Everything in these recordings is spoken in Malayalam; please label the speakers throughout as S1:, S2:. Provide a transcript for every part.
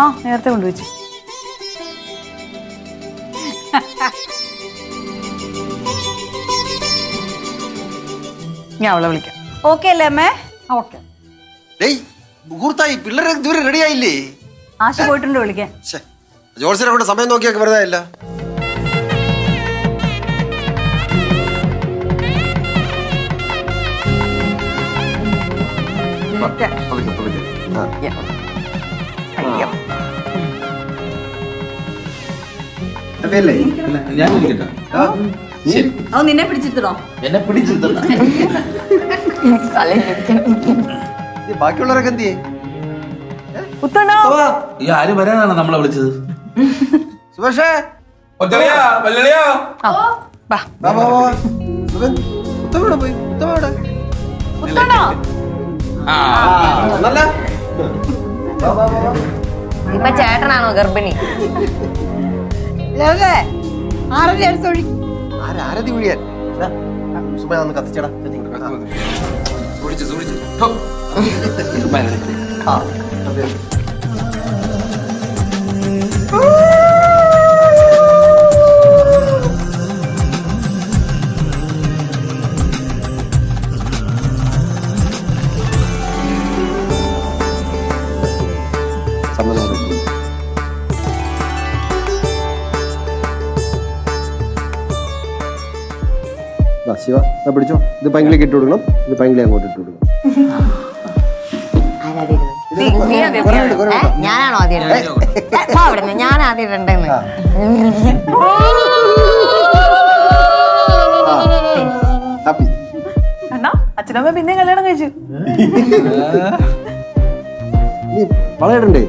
S1: ആ നേരത്തെ കൊണ്ടുവച്ചു. ഞാൻ അവളെ വിളിക്കാം. ഓക്കെ അല്ലേ അമ്മേ? ഓക്കെ
S2: ഡേയ് മുഹൂർത്തായി പിള്ളേരെ ദൂരെ റെഡി ആയില്ലേ?
S1: ആശ പോയിട്ടുണ്ട് വിളിക്കാൻ.
S2: ജോത്സ്യനെ കൊണ്ട് സമയം നോക്കിയൊക്കെ വെറുതെ അല്ല
S3: ഞാൻ
S1: അത് നിന്നെ
S3: എന്നെ
S2: ബാക്കിയുള്ളവരൊക്കെ എന്ത്
S3: ഈ ആര് വരാനാണ് നമ്മളെ വിളിച്ചത്?
S2: സുഭാഷേ. പോയി.
S4: ഇപ്പൊ ചേട്ടനാണോ ഗർഭിണി?
S2: ആരാ- ആരതി ഒഴിയാൻ? സുബൻ ഒന്ന് കത്തിച്ചടാ.
S3: ഹോ. മരണി.
S2: ആ, അതെ. ശിവ ദാ പിടിച്ചോ. ഇത് പൈങ്കിലേക്ക് ഇട്ട് കൊടുക്കണം. ഇത് പൈങ്കിളി അങ്ങോട്ട് ഇട്ട് കൊടുക്കണം?
S4: ഞാനാണോ ആദ്യം ഇടണ്ടേ? ഏ, പോ ഞാൻ ആദ്യം ഇടണ്ടെന്ന്
S1: അച്ഛനമ്മ പിന്നെ കല്യാണം കഴിച്ചു
S2: നീ വളയിടണ്ടേ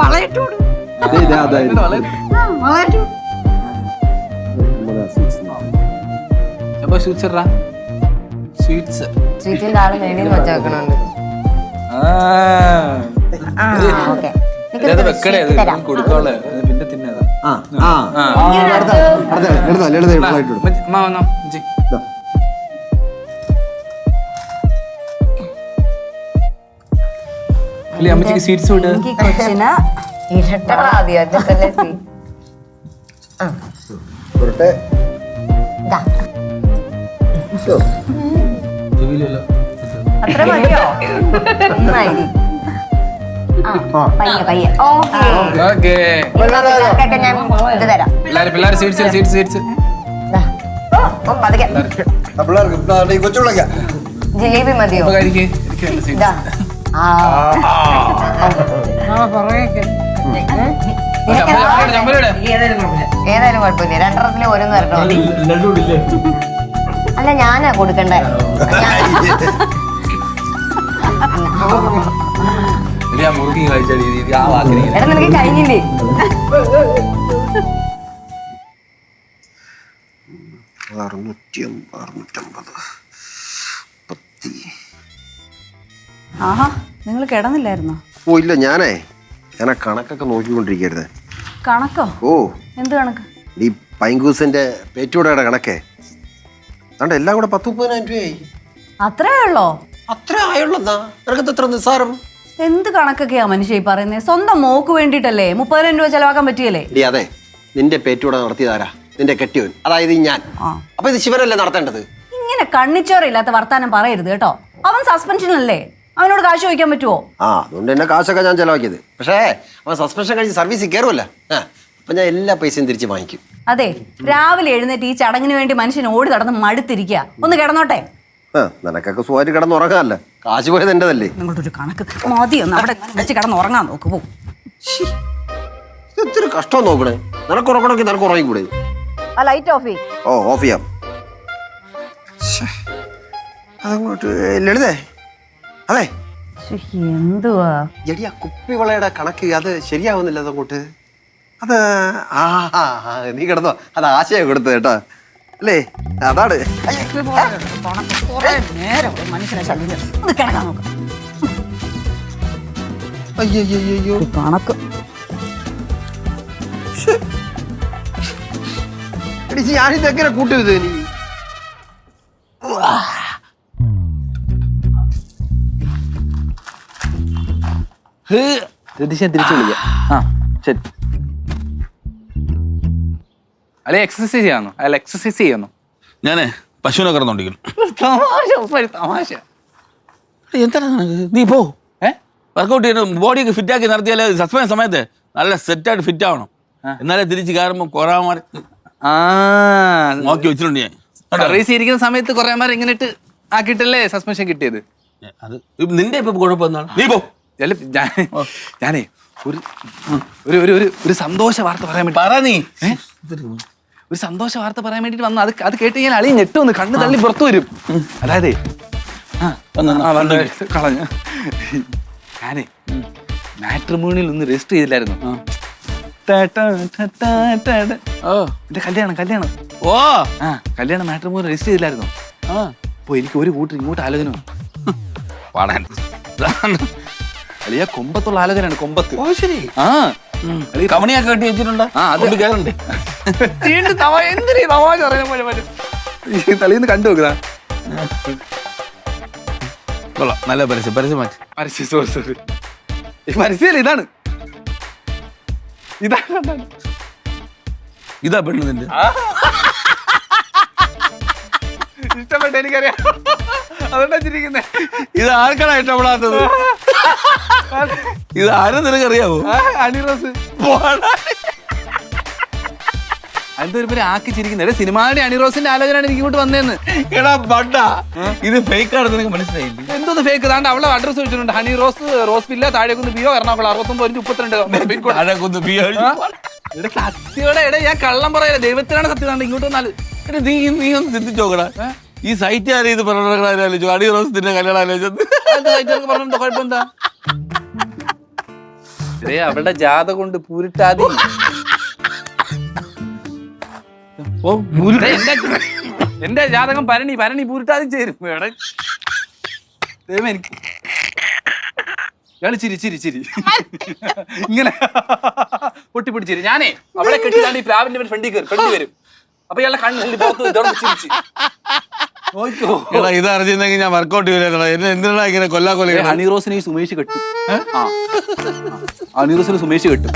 S4: വളയിട്ടു.
S2: ദേ, ദേ, നമ്മുടെ സ്വീറ്റ്സ്.
S3: അപ്പൊ സ്വീറ്റ്സ് സ്വീറ്റ്സ്
S4: സ്വീറ്റിന്റെ ആൾ വേണ്ടി വെച്ചേക്കണുണ്ട്
S3: വെക്കണേ കൊടുക്കാളെ പിന്നെ തിന്നതാ അമ്മച്ചിക്ക് സ്വീറ്റ്സ് വിട്
S1: അത്ര മതിയോ?
S4: നന്നായി. ആ പയ്യെ പയ്യെ. ഓക്കെ.
S3: ഓക്കേ.
S4: പിള്ളേർക്കൊക്കെ ഞാൻ ഇത് തരാം.
S2: ആ, പിള്ളേർക്ക് ദാ, ഈ കൊച്ചുപിള്ളേക്കാ.
S4: ജിലേബി മതിയോ? ഏതായാലും കുഴപ്പമില്ല. രണ്ടെണ്ണത്തിൽ ഓരോന്ന് തരണോ അല്ല ഞാനാ കൊടുക്കണ്ടേ. എടാ നിനക്ക് കഴിഞ്ഞില്ലേ?
S2: അറുന്നൂറ്റി അമ്പ- അറുന്നൂറ്റമ്പത് പത്തി.
S1: ആഹാ നിങ്ങൾ കിടന്നില്ലായിരുന്നോ?
S2: ഓ ഇല്ല ഞാനേ ഞാൻ ആ കണക്കൊക്കെ നോക്കിക്കൊണ്ടിരിക്കരുത്.
S1: കണക്കോ?
S2: ഓ.
S1: എന്ത് കണക്ക്?
S2: ഈ പൈങ്കൂസിന്റെ പേറ്റൂടയുടെ കണക്കേ. അതുകൊണ്ട് എല്ലാം കൂടെ പത്ത് മുപ്പതിനായിരം രൂപയായി
S1: അത്രേ ഉള്ളോ
S2: അത്ര ആയുള്ളതാ നിനക്കത് എത്ര നിസ്സാരം?
S1: എന്ത് കണക്കൊക്കെയാ മനുഷ്യ ഈ പറയുന്നത് സ്വന്തം മോക്ക് വേണ്ടിയിട്ടല്ലേ മുപ്പതിനായിരം രൂപ ചെലവാക്കാൻ പറ്റിയല്ലേ?
S2: എടി അതെ. നിന്റെ പേറ്റൂടെ നടത്തിയതാരാ? നിന്റെ കെട്ടിയവൻ അതായത് ഈ ഞാൻ. അപ്പൊ ഇത് ശിവനല്ലേ നടത്തേണ്ടത്?
S1: ഇങ്ങനെ കണ്ണിച്ചോറില്ലാത്ത വർത്താനം പറയരുത് കേട്ടോ. അവൻ സസ്പെൻഷനല്ലേ അവനോട് കാശ് ചോദിക്കാൻ പറ്റുമോ
S2: ആ അതുകൊണ്ട് എന്നെ കാശൊക്കെ ഞാൻ ചെലവാക്കിയത്. പക്ഷേ അവൻ സസ്പെൻഷൻ കഴിഞ്ഞ് സർവീസിൽ കയറുമല്ല അപ്പൊ ഞാൻ എല്ലാ പൈസയും തിരിച്ച് വാങ്ങിക്കും.
S1: അതെ രാവിലെ എഴുന്നേറ്റ് ഈ ചടങ്ങിന് വേണ്ടി മനുഷ്യൻ ഓടി നടന്ന് മടുത്തിരിക്കുക. ഒന്ന് കിടന്നോട്ടെ?
S2: ആ നിനക്കൊക്കെ സുഖമായിട്ട് കിടന്നുറങ്ങാമല്ലോ കാശ് പോയത് എന്റേതല്ലേ?
S1: നിങ്ങളുടെ ഒരു കണക്ക് മതി ഒന്ന് അവിടെ ഇങ്ങനെ വെച്ച് കിടന്ന് ഉറങ്ങാൻ നോക്ക് പോ.
S2: ഇത് ഇത്തിരി കഷ്ടം നോക്കണേ. നിനക്ക് ഉറങ്ങണമെങ്കിൽ നിനക്ക് ഉറങ്ങിക്കൂടെ?
S1: ആ ലൈറ്റ് ഓഫ് ചെയ്യും.
S2: ഓ ഓഫ് ചെയ്യാം. ശ്ശേ. അതങ്ങോട്ട് ലളിതേ. അതെ.
S1: എന്തുവാ?
S2: എടി ആ കുപ്പിവളയുടെ കണക്ക് അത് ശരിയാവുന്നില്ല അതങ്ങോട്ട്. അത് ആ നീ കിടന്നോ. അത് ആശയം കൊടുത്തു കേട്ടോ. അല്ലേ? അതാണ്.
S1: ഞാനിതെങ്ങനെ
S2: അയ്യോ
S1: കണക്ക്.
S2: എടി ഞാനിത് എങ്ങനെ കൂട്ടുന്നത് നീ?
S3: തിരിച്ചു വിളിക്കാം. ആ ശരി. അല്ലെ എക്സസൈസ് ചെയ്യാന്നോ? അല്ല എക്സസൈസ് ചെയ്യുന്നു?
S5: ഞാനേ പശുവിനെ കിടന്നോണ്ടിരിക്കുന്നു.
S3: തമാശ ഉപ്പായി, തമാശ.
S5: എന്താണ് നിനക്ക്? നീ പോ.
S3: ഏ?
S5: വർക്കൗട്ട് ചെയ്യണം. ബോഡിയൊക്കെ ഫിറ്റ് ആക്കി നടത്തിയാൽ സസ്പെൻസ് സമയത്ത് നല്ല സെറ്റായിട്ട് ഫിറ്റ് ആവണം. എന്നാലേ തിരിച്ച് കയറുമ്പോൾ കൊറാമാർ
S3: ആ.
S5: നോക്കി വെച്ചിട്ടുണ്ട് ഞാൻ. കേട്ടോ?
S3: സർവീസ് ഇരിക്കുന്ന സമയത്ത് കുറെ മാറി ഇങ്ങനെ ഇട്ട് ആക്കിയിട്ടല്ലേ സസ്പെൻഷൻ കിട്ടിയത്?
S5: അത് ഇപ്പൊ നിന്റെ ഇപ്പൊ കുഴപ്പം എന്താണ്? നീ പോ.
S3: അല്ല, ഞാൻ ഞാനേ ഒരു ഒരു ഒരു ഒരു ഒരു സന്തോഷ വാർത്ത പറയാൻ വേണ്ടി
S5: പറ നീ?
S3: ഒരു സന്തോഷ വാർത്ത പറയാൻ വേണ്ടിട്ട് വന്നു. അത് അത് കേട്ട് കഴിഞ്ഞാൽ അളി ഞെട്ടുമെന്ന് കണ്ണു തള്ളി പുറത്തു വരും. അതായത്
S5: വന്ന്
S3: വന്ന്.
S5: വന്ന്.
S3: കളഞ്ഞു. ഞാനേ മാട്രിമോണിയിൽ ഒന്ന് രജിസ്റ്റർ ചെയ്തില്ലായിരുന്നു.
S5: ഓ.
S3: എന്റെ കല്യാണം കല്യാണം.
S5: ഓ.
S3: ആ കല്യാണം മാട്രിമോണി രജിസ്റ്റർ ചെയ്തില്ലായിരുന്നു.
S5: ആ.
S3: അപ്പൊ എനിക്ക് ഒരു കൂട്ടർ ഇങ്ങോട്ട് ആലോചന വന്നു.
S5: പാടാൻ
S3: അളിയ കൊമ്പത്തുള്ള ആലോചനയാണ് കൊമ്പത്ത്.
S5: ഓ ശരി.
S3: ആ.
S5: കവണിയൊക്കെ കെട്ടി വെച്ചിട്ടുണ്ട്.
S3: ആ, അത്
S5: കൊണ്ട് കയറണ്ടേ
S3: വീണ്ടും തമാ എന്തിനീ തമാശ പറയുന്ന പോലെ വരും? ഈ കണ്ടു നോക്കുതാ
S5: കൊള്ളാം നല്ല പരസ്യം പരസ്യം മാറ്റി.
S3: പരസ്യം സോറി സോറി ഈ പരസ്യമല്ല ഇതാണ്? ഇതാണ് ഇതാണ്.
S5: ഇതാ പെണ്ണ് നിന്റെ.
S3: ഇഷ്ടപ്പെട്ട എനിക്കറിയാം. അതുകൊണ്ടാ ചിരിക്കുന്നേ.
S5: ഇത് ആർക്കാണ് ഇഷ്ടപ്പെടാത്തത്? ഇത് ആരും നിനക്കറിയാവോ?
S3: ആ, അണി റോസ്. ആക്കി ചിരിക്കുന്നത് സിനിമയുടെ അണിറോസിന്റെ ആലോചനയാണ് എനിക്ക് ഇങ്ങോട്ട് വന്നേന്ന്.
S5: എടാ ഇത് ഫേക്ക് ആണെന്ന് നിനക്ക് മനസ്സിലായില്ല?
S3: എന്തോന്ന് ഫേക്ക് താണ്ട് അവളെ അഡ്രസ് വെച്ചിട്ടുണ്ട് ഹണി റോസ് റോസ് വില്ല താഴേക്കുന്ന് ബിയോ എറണാകുളം അറുപത്തൊമ്പത് അഞ്ച് മുപ്പത്തിരണ്ട്. പിൻകോഡ്
S5: താഴെ കുന്ന് ബി ആയി.
S3: എടാ സത്യോടെ എടാ ഞാൻ കള്ളം പറയല ദൈവത്തിനാണ് സത്യം. താണ്ട് ഇങ്ങോട്ട്
S5: വന്നാൽ നീ നീ ഒന്ന് ചിന്തിച്ചോക്കടാ ഈ സൈറ്റ് ആരും ഇത് പറഞ്ഞ ആലോചിച്ചു അടി റോസത്തിന്റെ കല്യാണം
S3: അതെന്താ കുഴപ്പമെന്താ? എടേ അവളുടെ ജാത കൊണ്ട് പൂരിട്ടാതി.
S5: ഓ
S3: എന്റെ ജാതകം പരണി പരണി പൂരിട്ടാതി ചേരും. ദൈവം എനിക്ക് ഇയാൾ ചിരി ചിരി ചിരി. ഇങ്ങനെ പൊട്ടി പൊട്ടി ചിരി. ഞാനേ അവളെ കെട്ടിക്കാണ്ട് ഈ പ്രാവിന്റെ ഫ്രണ്ടിൽ കയറി ഫ്രണ്ടിൽ വരും. അപ്പൊ ഇയാളെ കണ്ണിൽ പുറത്ത് ചിരിച്ച്
S5: ഇത് അറിഞ്ഞിരുന്നെങ്കിൽ ഞാൻ വർക്കൗട്ട് ചെയ്യില്ല എന്തിനാ ഇങ്ങനെ കൊല്ലാ കൊല്ല
S3: ഹണി റോസിനെ ഈ സുമേഷ് കെട്ടും. ആ. ഹണി റോസിന് സുമേഷ് കെട്ടും.